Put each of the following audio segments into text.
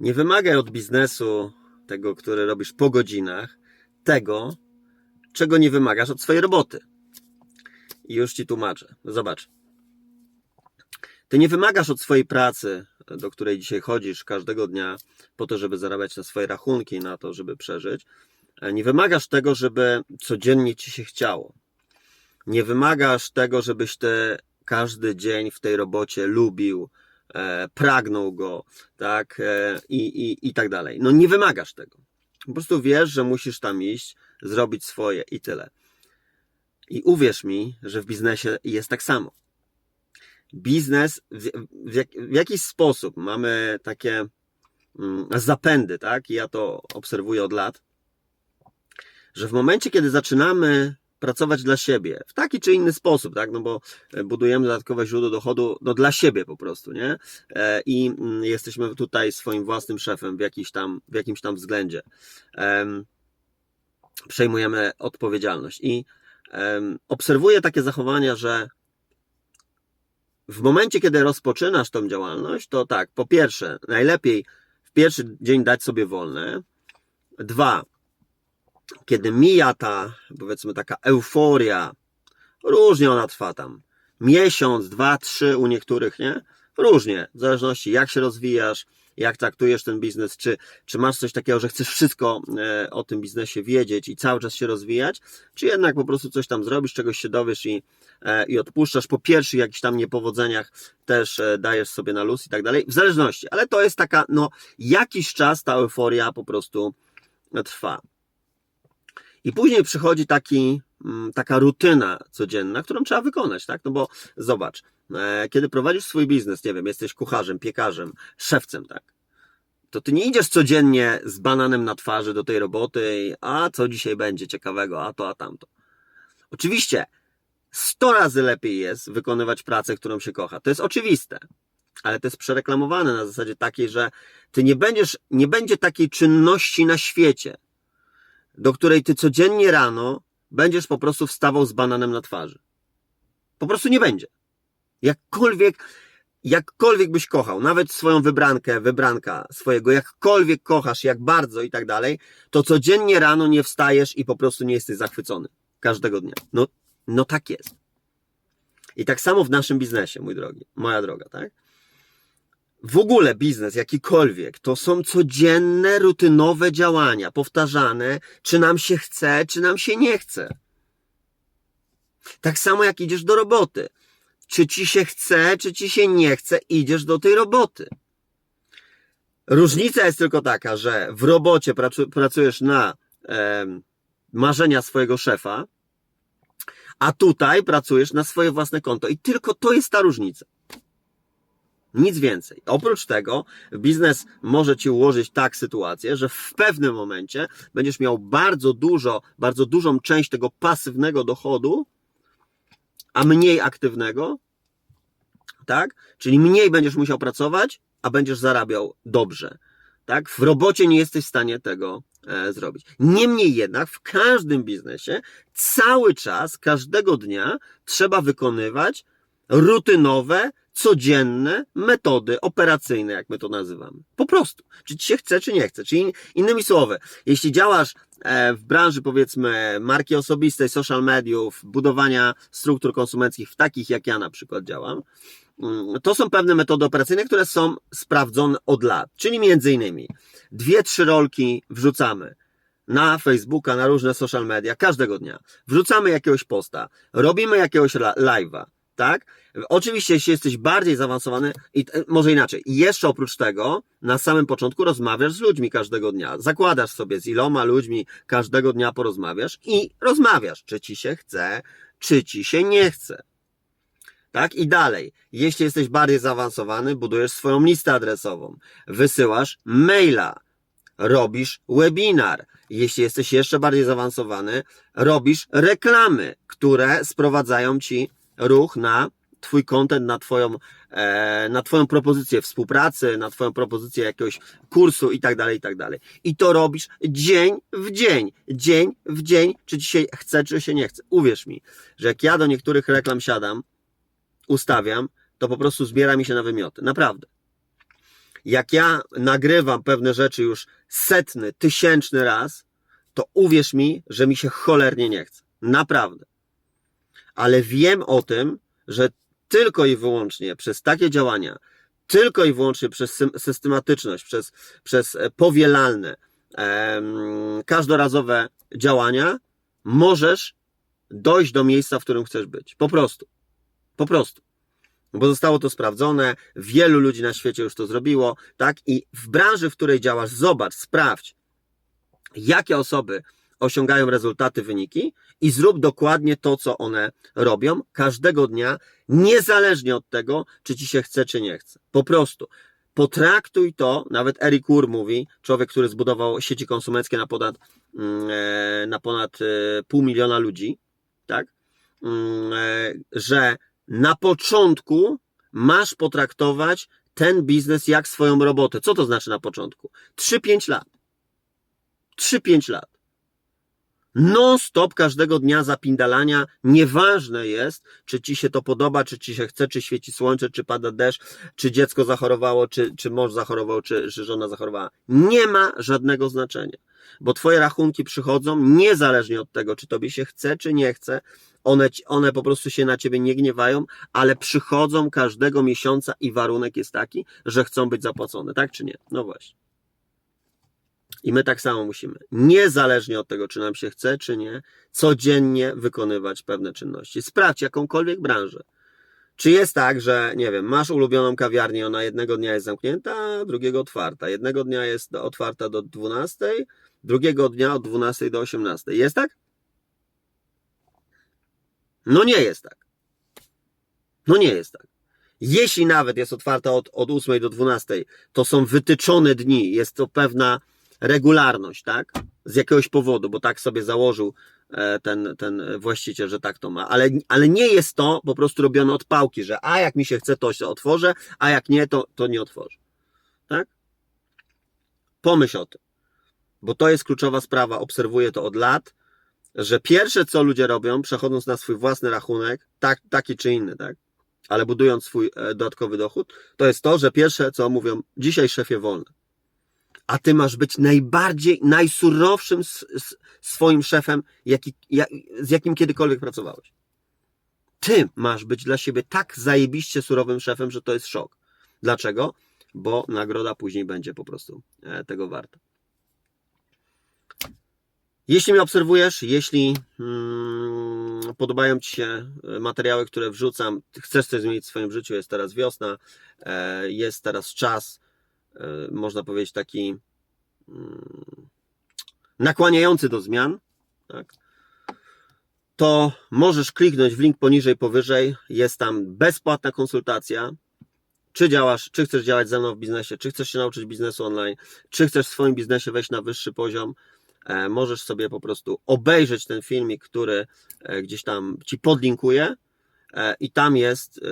Nie wymagaj od biznesu, tego, który robisz po godzinach, tego, czego nie wymagasz od swojej roboty. I już ci tłumaczę. Zobacz. Ty nie wymagasz od swojej pracy, do której dzisiaj chodzisz każdego dnia, po to, żeby zarabiać na swoje rachunki, na to, żeby przeżyć. Nie wymagasz tego, żeby codziennie ci się chciało. Nie wymagasz tego, żebyś ty każdy dzień w tej robocie lubił, pragnął go, tak, e, i, i, i tak dalej. No nie wymagasz tego. Po prostu wiesz, że musisz tam iść, zrobić swoje i tyle. I uwierz mi, że w biznesie jest tak samo. Biznes w, w, jak, w jakiś sposób mamy takie mm, zapędy, tak? I ja to obserwuję od lat, że w momencie, kiedy zaczynamy pracować dla siebie w taki czy inny sposób, tak? No bo budujemy dodatkowe źródło dochodu no dla siebie po prostu, nie? E, I mm, jesteśmy tutaj swoim własnym szefem w, jakiś tam, w jakimś tam względzie. Em, Przejmujemy odpowiedzialność i obserwuję takie zachowania, że w momencie, kiedy rozpoczynasz tą działalność, to tak, po pierwsze, najlepiej w pierwszy dzień dać sobie wolne. Dwa, kiedy mija ta, powiedzmy, taka euforia, różnie ona trwa tam. Miesiąc, dwa, trzy u niektórych, nie? Różnie, w zależności jak się rozwijasz, jak traktujesz ten biznes, czy, czy masz coś takiego, że chcesz wszystko e, o tym biznesie wiedzieć i cały czas się rozwijać, czy jednak po prostu coś tam zrobisz, czegoś się dowiesz i, e, i odpuszczasz. Po pierwszych jakichś tam niepowodzeniach też e, dajesz sobie na luz i tak dalej. W zależności, ale to jest taka, no, jakiś czas ta euforia po prostu trwa. I później przychodzi taki, mm, taka rutyna codzienna, którą trzeba wykonać, tak? No bo zobacz, e, kiedy prowadzisz swój biznes, nie wiem, jesteś kucharzem, piekarzem, szewcem, tak? To ty nie idziesz codziennie z bananem na twarzy do tej roboty, a co dzisiaj będzie ciekawego, a to, a tamto. Oczywiście, 100 razy lepiej jest wykonywać pracę, którą się kocha. To jest oczywiste. Ale to jest przereklamowane na zasadzie takiej, że ty nie będziesz, nie będzie takiej czynności na świecie, do której ty codziennie rano będziesz po prostu wstawał z bananem na twarzy. Po prostu nie będzie. Jakkolwiek, jakkolwiek byś kochał, nawet swoją wybrankę, wybranka swojego, jakkolwiek kochasz, jak bardzo i tak dalej, to codziennie rano nie wstajesz i po prostu nie jesteś zachwycony. Każdego dnia. No, no tak jest. I tak samo w naszym biznesie, mój drogi, moja droga, tak? W ogóle biznes jakikolwiek, to są codzienne, rutynowe działania, powtarzane, czy nam się chce, czy nam się nie chce. Tak samo jak idziesz do roboty. Czy ci się chce, czy ci się nie chce, idziesz do tej roboty. Różnica jest tylko taka, że w robocie pracujesz na e, marzenia swojego szefa, a tutaj pracujesz na swoje własne konto. I tylko to jest ta różnica. Nic więcej. Oprócz tego, biznes może ci ułożyć tak sytuację, że w pewnym momencie będziesz miał bardzo dużo, bardzo dużą część tego pasywnego dochodu, a mniej aktywnego, tak? Czyli mniej będziesz musiał pracować, a będziesz zarabiał dobrze. Tak? W robocie nie jesteś w stanie tego e, zrobić. Niemniej jednak w każdym biznesie cały czas, każdego dnia trzeba wykonywać rutynowe, codzienne metody operacyjne, jak my to nazywamy. Po prostu. Czy ci się chce, czy nie chce. Czyli innymi słowy, jeśli działasz e, w branży powiedzmy marki osobistej, social mediów, budowania struktur konsumenckich, w takich jak ja na przykład działam, mm, to są pewne metody operacyjne, które są sprawdzone od lat. Czyli między innymi dwie, trzy rolki wrzucamy na Facebooka, na różne social media, każdego dnia. Wrzucamy jakiegoś posta, robimy jakiegoś live'a, tak? Oczywiście, jeśli jesteś bardziej zaawansowany, i może inaczej, jeszcze oprócz tego, na samym początku rozmawiasz z ludźmi każdego dnia. Zakładasz sobie, z iloma ludźmi każdego dnia porozmawiasz i rozmawiasz, czy ci się chce, czy ci się nie chce. Tak? I dalej, jeśli jesteś bardziej zaawansowany, budujesz swoją listę adresową, wysyłasz maila, robisz webinar. Jeśli jesteś jeszcze bardziej zaawansowany, robisz reklamy, które sprowadzają ci ruch na Twój content, na Twoją, e, na twoją propozycję współpracy, na Twoją propozycję jakiegoś kursu i tak dalej, i tak dalej. I to robisz dzień w dzień, dzień w dzień, czy się chce, czy się nie chce. Uwierz mi, że jak ja do niektórych reklam siadam, ustawiam, to po prostu zbiera mi się na wymioty. Naprawdę. jak ja nagrywam pewne rzeczy już setny, tysięczny raz, to uwierz mi, że mi się cholernie nie chce. Naprawdę. Ale wiem o tym, że tylko i wyłącznie przez takie działania, tylko i wyłącznie przez systematyczność, przez, przez e, powielalne, em, każdorazowe działania, możesz dojść do miejsca, w którym chcesz być. Po prostu. Po prostu. Bo zostało to sprawdzone, wielu ludzi na świecie już to zrobiło, tak? I w branży, w której działasz, zobacz, sprawdź, jakie osoby osiągają rezultaty, wyniki i zrób dokładnie to, co one robią każdego dnia, niezależnie od tego, czy ci się chce, czy nie chce. Po prostu. Potraktuj to, nawet Eric Ur mówi, człowiek, który zbudował sieci konsumenckie na ponad, mm, e, na ponad e, pół miliona ludzi, tak? Mm, e, Że na początku masz potraktować ten biznes jak swoją robotę. Co to znaczy na początku? 3-5 lat. 3-5 lat. Non-stop każdego dnia zapindalania. Nieważne jest, czy ci się to podoba, czy ci się chce, czy świeci słońce, czy pada deszcz, czy dziecko zachorowało, czy, czy mąż zachorował, czy, czy żona zachorowała. Nie ma żadnego znaczenia, bo twoje rachunki przychodzą niezależnie od tego, czy tobie się chce, czy nie chce. One, one po prostu się na ciebie nie gniewają, ale przychodzą każdego miesiąca i warunek jest taki, że chcą być zapłacone, tak czy nie? No właśnie. I my tak samo musimy, niezależnie od tego, czy nam się chce, czy nie, codziennie wykonywać pewne czynności. Sprawdź jakąkolwiek branżę. Czy jest tak, że, nie wiem, masz ulubioną kawiarnię, ona jednego dnia jest zamknięta, drugiego otwarta. Jednego dnia jest otwarta do 12, drugiego dnia od 12 do 18. Jest tak? No nie jest tak. No nie jest tak. Jeśli nawet jest otwarta od, od 8 do 12, to są wytyczone dni, jest to pewna regularność, tak? Z jakiegoś powodu, bo tak sobie założył e, ten, ten właściciel, że tak to ma. Ale, ale nie jest to po prostu robione od pałki, że a jak mi się chce, to się otworzę, a jak nie, to, to nie otworzę. Tak? Pomyśl o tym. Bo to jest kluczowa sprawa. Obserwuję to od lat, że pierwsze, co ludzie robią, przechodząc na swój własny rachunek, tak, taki czy inny, tak? Ale budując swój e, dodatkowy dochód, to jest to, że pierwsze, co mówią, dzisiaj szefie wolne a ty masz być najbardziej, najsurowszym s- s- swoim szefem, jaki, ja, z jakim kiedykolwiek pracowałeś. Ty masz być dla siebie tak zajebiście surowym szefem, że to jest szok. Dlaczego? Bo nagroda później będzie po prostu e, tego warta. Jeśli mnie obserwujesz, jeśli mm, podobają Ci się e, materiały, które wrzucam, chcesz coś zmienić w swoim życiu, jest teraz wiosna, e, jest teraz czas, można powiedzieć, taki mm, nakłaniający do zmian, tak? to możesz kliknąć w link poniżej, powyżej. Jest tam bezpłatna konsultacja. Czy działasz, czy chcesz działać ze mną w biznesie, czy chcesz się nauczyć biznesu online, czy chcesz w swoim biznesie wejść na wyższy poziom, e, możesz sobie po prostu obejrzeć ten filmik, który e, gdzieś tam ci podlinkuję. E, I tam jest e,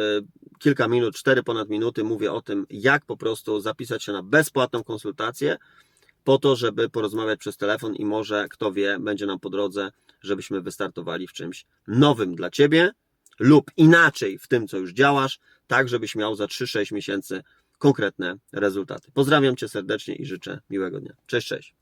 kilka minut, cztery ponad minuty. Mówię o tym, jak po prostu zapisać się na bezpłatną konsultację, po to, żeby porozmawiać przez telefon i może, kto wie, będzie nam po drodze, żebyśmy wystartowali w czymś nowym dla ciebie lub inaczej w tym, co już działasz, tak żebyś miał za 3-6 miesięcy konkretne rezultaty. Pozdrawiam cię serdecznie i życzę miłego dnia. Cześć, cześć.